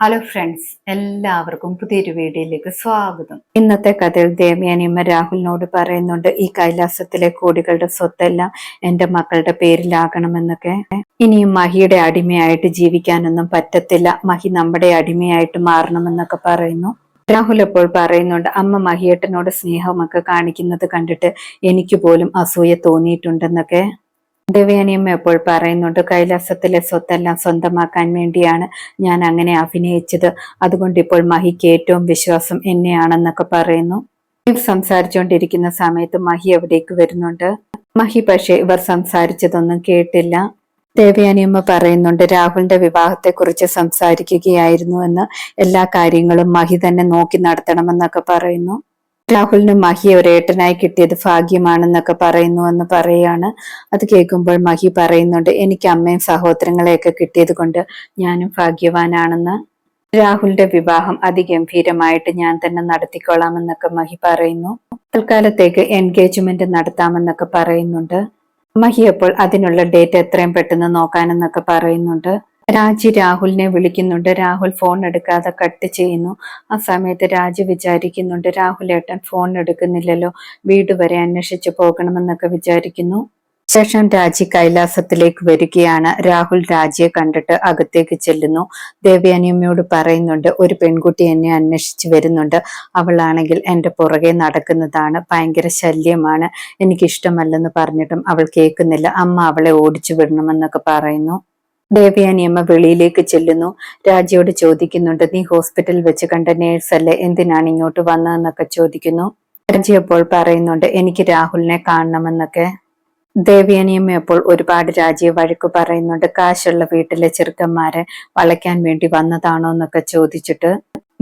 Hello friends എല്ലാവർക്കും പുതിയൊരു വീഡിയോയിലേക്ക് സ്വാഗതം. ഇന്നത്തെ കഥയിൽ ദേവയാനിയമ്മ രാഹുലിനോട് പറയുന്നുണ്ട് ഈ കൈലാസത്തിലെ കോടികളുടെ സ്വത്തെല്ലാം എന്റെ മക്കളുടെ പേരിലാകണമെന്നൊക്കെ. ഇനിയും മഹിയുടെ അടിമയായിട്ട് ജീവിക്കാനൊന്നും പറ്റത്തില്ല. മഹി നമ്മുടെ അടിമയായിട്ട് മാറണമെന്നൊക്കെ പറയുന്നു. രാഹുൽ അപ്പോൾ പറയുന്നുണ്ട് അമ്മ മഹിയേട്ടനോട് സ്നേഹമൊക്കെ കാണിക്കുന്നത് കണ്ടിട്ട് എനിക്ക് പോലും അസൂയ തോന്നിയിട്ടുണ്ടെന്നൊക്കെ. ദേവയാനിയമ്മ എപ്പോൾ പറയുന്നുണ്ട് കൈലാസത്തിലെ സ്വത്തെല്ലാം സ്വന്തമാക്കാൻ വേണ്ടിയാണ് ഞാൻ അങ്ങനെ അഭിനയിച്ചത്. അതുകൊണ്ട് ഇപ്പോൾ മഹിക്ക് ഏറ്റവും വിശ്വാസം എന്നെയാണെന്നൊക്കെ പറയുന്നു. സംസാരിച്ചുകൊണ്ടിരിക്കുന്ന സമയത്ത് മഹി എവിടേക്ക് വരുന്നുണ്ട്. മഹി പക്ഷേ ഇവർ സംസാരിച്ചതൊന്നും കേട്ടില്ല. ദേവയാനിയമ്മ പറയുന്നുണ്ട് രാഹുലിന്റെ വിവാഹത്തെക്കുറിച്ച് സംസാരിക്കുകയായിരുന്നു എന്ന്. എല്ലാ കാര്യങ്ങളും മഹി തന്നെ നോക്കി നടത്തണമെന്നൊക്കെ പറയുന്നു. രാഹുലിന് മഹി ഒരു ഏട്ടനായി കിട്ടിയത് ഭാഗ്യമാണെന്നൊക്കെ പറയുന്നു എന്ന് പറയാണ് അത് കേൾക്കുമ്പോൾ മഹി പറയുന്നുണ്ട് എനിക്ക് അമ്മയും സഹോദരങ്ങളെയൊക്കെ കിട്ടിയത് കൊണ്ട് ഞാനും ഭാഗ്യവാനാണെന്ന്. രാഹുലിന്റെ വിവാഹം അതിഗംഭീരമായിട്ട് ഞാൻ തന്നെ നടത്തിക്കൊള്ളാമെന്നൊക്കെ മഹി പറയുന്നു. തൽക്കാലത്തേക്ക് എൻഗേജ്മെന്റ് നടത്താമെന്നൊക്കെ പറയുന്നുണ്ട്. മഹി അപ്പോൾ അതിനുള്ള ഡേറ്റ് എത്രയും പെട്ടെന്ന് നോക്കാനെന്നൊക്കെ പറയുന്നുണ്ട്. രാജി രാഹുലിനെ വിളിക്കുന്നുണ്ട്. രാഹുൽ ഫോൺ എടുക്കാതെ കട്ട് ചെയ്യുന്നു. ആ സമയത്ത് രാജി വിചാരിക്കുന്നുണ്ട്. രാഹുൽ ഏട്ടൻ ഫോൺ എടുക്കുന്നില്ലല്ലോ. വീട് വരെ അന്വേഷിച്ചു പോകണമെന്നൊക്കെ വിചാരിക്കുന്നു. ശേഷം രാജി കൈലാസത്തിലേക്ക് വരികയാണ്. രാഹുൽ രാജിയെ കണ്ടിട്ട് അകത്തേക്ക് ചെല്ലുന്നു. ദേവയാനിയമ്മയോട് പറയുന്നുണ്ട് ഒരു പെൺകുട്ടി എന്നെ അന്വേഷിച്ച് വരുന്നുണ്ട്. അവളാണെങ്കിൽ എന്റെ പുറകെ നടക്കുന്നതാണ് ഭയങ്കര ശല്യമാണ്. എനിക്കിഷ്ടമല്ലെന്ന് പറഞ്ഞിട്ടും അവൾ കേൾക്കുന്നില്ല. അമ്മ അവളെ ഓടിച്ചു വിടണമെന്നൊക്കെ പറയുന്നു. ദേവയാനിയമ്മ വെളിയിലേക്ക് ചെല്ലുന്നു. രാജയോട് ചോദിക്കുന്നുണ്ട് നീ ഹോസ്പിറ്റലിൽ വെച്ച് കണ്ട നേഴ്സല്ലേ എന്തിനാണ് ഇങ്ങോട്ട് വന്നതെന്നൊക്കെ ചോദിക്കുന്നു. രാജി അപ്പോൾ പറയുന്നുണ്ട് എനിക്ക് രാഹുലിനെ കാണണമെന്നൊക്കെ. ദേവയാനിയമ്മ അപ്പോൾ ഒരുപാട് രാജിയെ വഴക്ക് പറയുന്നുണ്ട് കാശുള്ള വീട്ടിലെ ചെറുക്കന്മാരെ വളയ്ക്കാൻ വേണ്ടി വന്നതാണോ എന്നൊക്കെ ചോദിച്ചിട്ട്.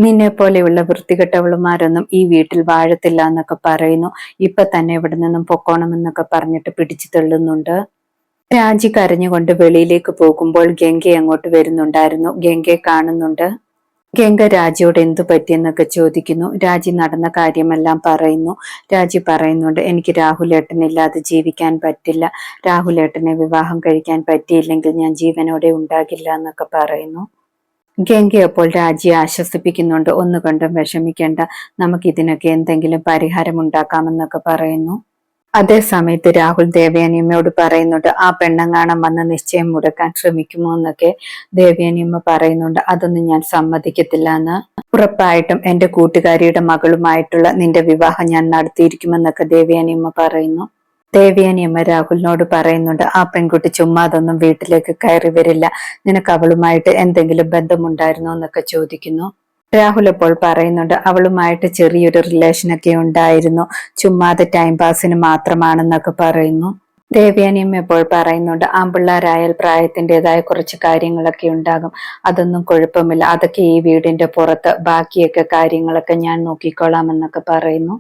നിന്നെ പോലെയുള്ള വൃത്തികെട്ടവളുമാരൊന്നും ഈ വീട്ടിൽ വാഴത്തില്ല എന്നൊക്കെ പറയുന്നു. ഇപ്പൊ തന്നെ ഇവിടെ നിന്നും പൊക്കോണമെന്നൊക്കെ പറഞ്ഞിട്ട് പിടിച്ചു തള്ളുന്നുണ്ട്. രാജി കരഞ്ഞുകൊണ്ട് വെളിയിലേക്ക് പോകുമ്പോൾ ഗംഗ അങ്ങോട്ട് വരുന്നുണ്ടായിരുന്നു. ഗംഗയെ കാണുന്നുണ്ട്. ഗംഗ രാജിയോട് എന്തു പറ്റിയെന്നൊക്കെ ചോദിക്കുന്നു. രാജി നടന്ന കാര്യമെല്ലാം പറയുന്നു. രാജി പറയുന്നുണ്ട് എനിക്ക് രാഹുലേട്ടനില്ലാതെ ജീവിക്കാൻ പറ്റില്ല. രാഹുലേട്ടനെ വിവാഹം കഴിക്കാൻ പറ്റിയില്ലെങ്കിൽ ഞാൻ ജീവനോടെ ഉണ്ടാകില്ല എന്നൊക്കെ പറയുന്നു. ഗംഗ അപ്പോൾ രാജിയെ ആശ്വസിപ്പിക്കുന്നുണ്ട്. ഒന്നുകൊണ്ടും വിഷമിക്കേണ്ട. നമുക്കിതിനൊക്കെ എന്തെങ്കിലും പരിഹാരം ഉണ്ടാക്കാമെന്നൊക്കെ പറയുന്നു. അതേ സമയത്ത് രാഹുൽ ദേവയാനിയമ്മയോട് പറയുന്നുണ്ട് ആ പെണ്ണങ്ങാണം വന്ന് നിശ്ചയം മുടക്കാൻ ശ്രമിക്കുമോ എന്നൊക്കെ ദേവയാനിയമ്മ പറയുന്നുണ്ട്. അതൊന്നും ഞാൻ സമ്മതിക്കത്തില്ല എന്ന്. ഉറപ്പായിട്ടും എന്റെ കൂട്ടുകാരിയുടെ മകളുമായിട്ടുള്ള നിന്റെ വിവാഹം ഞാൻ നടത്തിയിരിക്കുമെന്നൊക്കെ ദേവയാനിയമ്മ പറയുന്നു. ദേവയാനിയമ്മ രാഹുലിനോട് പറയുന്നുണ്ട് ആ പെൺകുട്ടി ചുമ്മാതൊന്നും വീട്ടിലേക്ക് കയറി വരില്ല. നിനക്ക് അവളുമായിട്ട് എന്തെങ്കിലും ബന്ധമുണ്ടായിരുന്നോ എന്നൊക്കെ ചോദിക്കുന്നു. രാഹുൽ ഇപ്പോൾ പറയുന്നുണ്ട് അവളുമായിട്ട് ചെറിയൊരു റിലേഷനൊക്കെ ഉണ്ടായിരുന്നു. ചുമ്മാതെ ടൈം പാസിന് മാത്രമാണെന്നൊക്കെ പറയുന്നു. ദേവ്യാനിയും എപ്പോൾ പറയുന്നുണ്ട് ആമ്പിള്ളാരായാൽ പ്രായത്തിന്റെതായ കുറച്ച് കാര്യങ്ങളൊക്കെ ഉണ്ടാകും. അതൊന്നും കുഴപ്പമില്ല. അതൊക്കെ ഈ വീടിന്റെ പുറത്ത് ബാക്കിയൊക്കെ കാര്യങ്ങളൊക്കെ ഞാൻ നോക്കിക്കോളാം എന്നൊക്കെ പറയുന്നു.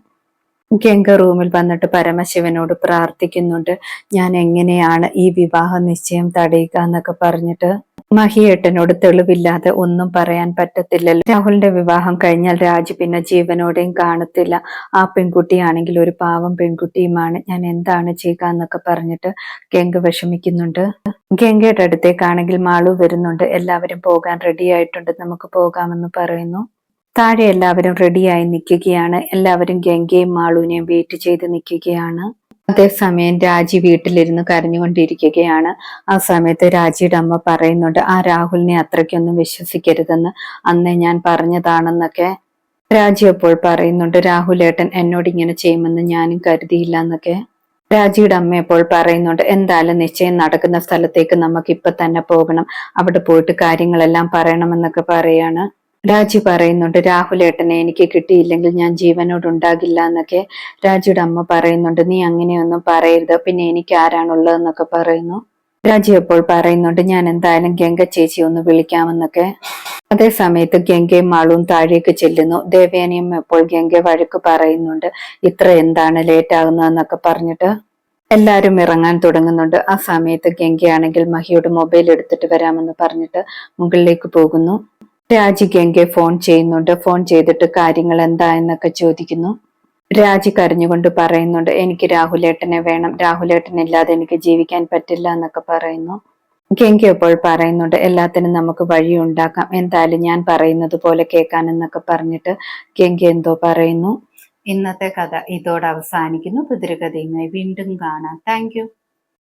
ഗംഗ റൂമിൽ വന്നിട്ട് പരമശിവനോട് പ്രാർത്ഥിക്കുന്നുണ്ട് ഞാൻ എങ്ങനെയാണ് ഈ വിവാഹ നിശ്ചയം തടയുക എന്നൊക്കെ പറഞ്ഞിട്ട് മഹിയേട്ടനോട് തെളിവില്ലാതെ ഒന്നും പറയാൻ പറ്റത്തില്ലല്ലോ. രാഹുലിന്റെ വിവാഹം കഴിഞ്ഞാൽ രാജു പിന്നെ ജീവനോടെയും കാണത്തില്ല. ആ പെൺകുട്ടിയാണെങ്കിൽ ഒരു പാവം പെൺകുട്ടിയുമാണ്. ഞാൻ എന്താണ് ചെയ്യുക എന്നൊക്കെ പറഞ്ഞിട്ട് ഗംഗ വിഷമിക്കുന്നുണ്ട്. ഗംഗയുടെ അടുത്തേക്കാണെങ്കിൽ മാളു വരുന്നുണ്ട്. എല്ലാവരും പോകാൻ റെഡി ആയിട്ടുണ്ട്. നമുക്ക് പോകാമെന്ന് പറയുന്നു. താഴെ എല്ലാവരും റെഡിയായി നിൽക്കുകയാണ്. എല്ലാവരും ഗംഗയും മാളുവിനെയും വെയിറ്റ് ചെയ്ത് നിൽക്കുകയാണ്. അതേസമയം രാജി വീട്ടിലിരുന്ന് കരഞ്ഞുകൊണ്ടിരിക്കുകയാണ്. ആ സമയത്ത് രാജിയുടെ അമ്മ പറയുന്നുണ്ട് ആ രാഹുലിനെ അത്രയ്ക്കൊന്നും വിശ്വസിക്കരുതെന്ന്. അന്ന് ഞാൻ പറഞ്ഞതാണെന്നൊക്കെ രാജി അപ്പോൾ പറയുന്നുണ്ട്. രാഹുലേട്ടൻ എന്നോട് ഇങ്ങനെ ചെയ്യുമെന്ന് ഞാനും കരുതിയില്ല എന്നൊക്കെ രാജിയുടെ അമ്മ അപ്പോൾ പറയുന്നുണ്ട് എന്തായാലും നിശ്ചയം നടക്കുന്ന സ്ഥലത്തേക്ക് നമുക്ക് ഇപ്പൊ തന്നെ പോകണം. അവിടെ പോയിട്ട് കാര്യങ്ങളെല്ലാം പറയണമെന്നൊക്കെ പറയാണ്. രാജി പറയുന്നുണ്ട് രാഹുലേട്ടനെ എനിക്ക് കിട്ടിയില്ലെങ്കിൽ ഞാൻ ജീവനോട് ഉണ്ടാകില്ല എന്നൊക്കെ രാജിയുടെ അമ്മ പറയുന്നുണ്ട്. നീ അങ്ങനെയൊന്നും പറയരുത്. പിന്നെ എനിക്ക് ആരാണുള്ളതെന്നൊക്കെ പറയുന്നു. രാജി അപ്പോൾ പറയുന്നുണ്ട് ഞാൻ എന്തായാലും ഗംഗ ചേച്ചി ഒന്ന് വിളിക്കാമെന്നൊക്കെ. അതേ സമയത്ത് ഗംഗയും മാളും താഴേക്ക് ചെല്ലുന്നു. ദേവേനയും എപ്പോൾ ഗംഗ വഴക്ക് പറയുന്നുണ്ട് ഇത്ര എന്താണ് ലേറ്റ് ആകുന്നതെന്നൊക്കെ പറഞ്ഞിട്ട് എല്ലാരും ഇറങ്ങാൻ തുടങ്ങുന്നുണ്ട്. ആ സമയത്ത് ഗംഗയാണെങ്കിൽ മഹിയോട് മൊബൈൽ എടുത്തിട്ട് വരാമെന്ന് പറഞ്ഞിട്ട് മുകളിലേക്ക് പോകുന്നു. രാജി ഗംഗെ ഫോൺ ചെയ്യുന്നുണ്ട്. ഫോൺ ചെയ്തിട്ട് കാര്യങ്ങൾ എന്താ എന്നൊക്കെ ചോദിക്കുന്നു. രാജി കരഞ്ഞുകൊണ്ട് പറയുന്നുണ്ട് എനിക്ക് രാഹുലേട്ടനെ വേണം. രാഹുലേട്ടൻ ഇല്ലാതെ എനിക്ക് ജീവിക്കാൻ പറ്റില്ല എന്നൊക്കെ പറയുന്നു. ഗംഗ ഇപ്പോൾ പറയുന്നുണ്ട് എല്ലാത്തിനും നമുക്ക് വഴി ഉണ്ടാക്കാം. എന്തായാലും ഞാൻ പറയുന്നത് പോലെ കേൾക്കാൻ എന്നൊക്കെ പറഞ്ഞിട്ട് ഗംഗ എന്തോ പറയുന്നു. ഇന്നത്തെ കഥ ഇതോടെ അവസാനിക്കുന്നു. പുതിരകഥയുമായി വീണ്ടും കാണാം. താങ്ക്